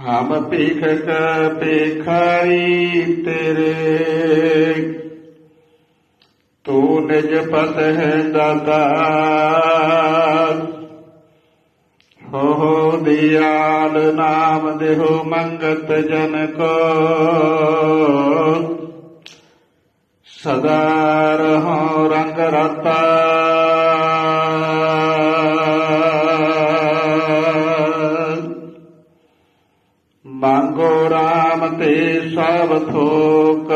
ਹਮ ਭੀਖਕ ਭਿਖਾਰੀ ਤੇਰੇ। ਤੂੰ ਨਿਜ ਪਤ ਹੈ ਦਾਤਾ। ਹੋ ਹੋ ਦਿਆਲ ਨਾਮ ਦੇਹੁ ਮੰਗਤ ਜਨ ਕੋ। ਸਦਾ ਰਹੋ ਰੰਗ ਰਤਾ। ਮੰਗੋ RAM ਤੇ ਸਭ ਥੋਕ।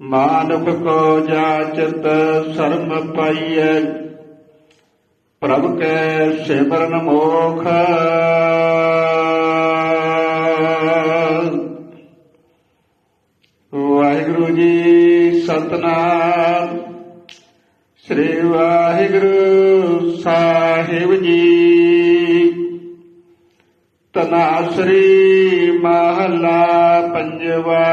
ਮਾਨੁਖ ਕੋ ਜਾਚਤ ਸ਼ਰਮ ਪਾਈਐ, ਪ੍ਰਭ ਕੈ ਸਿਮਰਨ ਮੋਖ। ਵਾਹਿਗੁਰੂ ਜੀ ਸਤਨਾਮ, ਸ੍ਰੀ ਵਾਹਿਗੁਰੂ ਸਾਹਿਬ ਜੀ ਤਨਾਸਰੀ ਮਹਲਾ ਪੰਜਵਾ।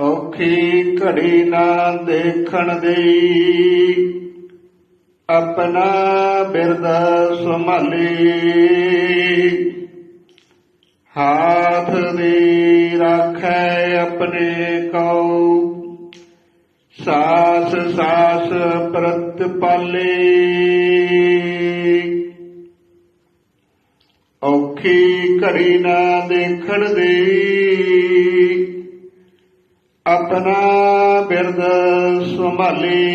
ਔਖੀ ਘੜੀ ਨਾ ਦੇਖਣ ਦੇਈ। ਆਪਣਾ ਬਿਰਦ ਸੰਭਾਲੀ। ਹਾਥ ਦੀ ਰਾਖੈ ਆਪਣੇ ਕਉ ਸਾਸ ਸਾਸ ਪ੍ਰਤਪਾਲੇ। ਔਖੀ ਘੜੀ ਨਾ ਦੇਖਣ ਦੇ ਆਪਣਾ ਬਿਰਦ ਸੰਭਾਲੀ।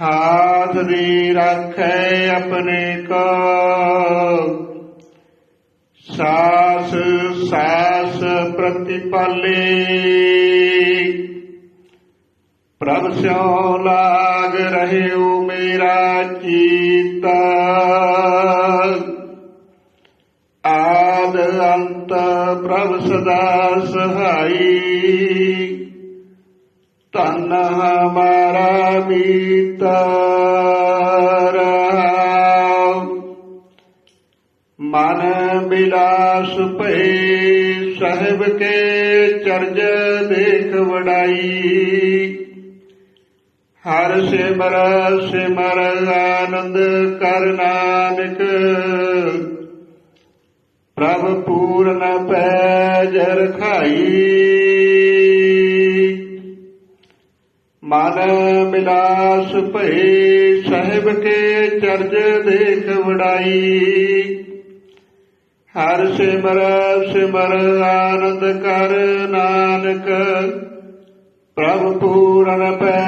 ਹਾਥ ਦੀ ਰਾਖੈ ਆਪਣੇ ਕੋ ਸਾਸ ਸਾਸ ਪ੍ਰਤਿਪਾਲੇ। ਪ੍ਰਭ ਸਿਉ ਲਾਗ ਰਹਿਉ ਮੇਰਾ ਚੀਤਾ। ਆਦ ਅੰਤ ਪ੍ਰਭ ਸਦਾ ਸਹਾਈ। ਤਨ ਹਮਾਰਾ ਮੀਤਰ। ਮਨ ਬਿਲਾਸ ਭਏ ਸਹਿਬ ਕੇ ਚਰਜ ਦੇਖ ਵਡਾਈ। ਹਰ ਸਿਮਰ ਸਿਮਰ ਆਨੰਦ ਕਰ ਨਾਨਕ। ਪ੍ਰਭ ਪੂਰਨ ਪੈਜ ਰਖਾਈ। ਮਨ ਬਿਲਾਸ ਭਏ ਸਹਿਬ ਕੇ ਚਰਜ ਦੇਖ ਵਡਾਈ। ਹਰ ਸਿਮਰ ਸਿਮਰ ਆਨੰਦ ਕਰ ਨਾਨਕ। ਪ੍ਰਭ ਪੂਰਨ ਪੈਜ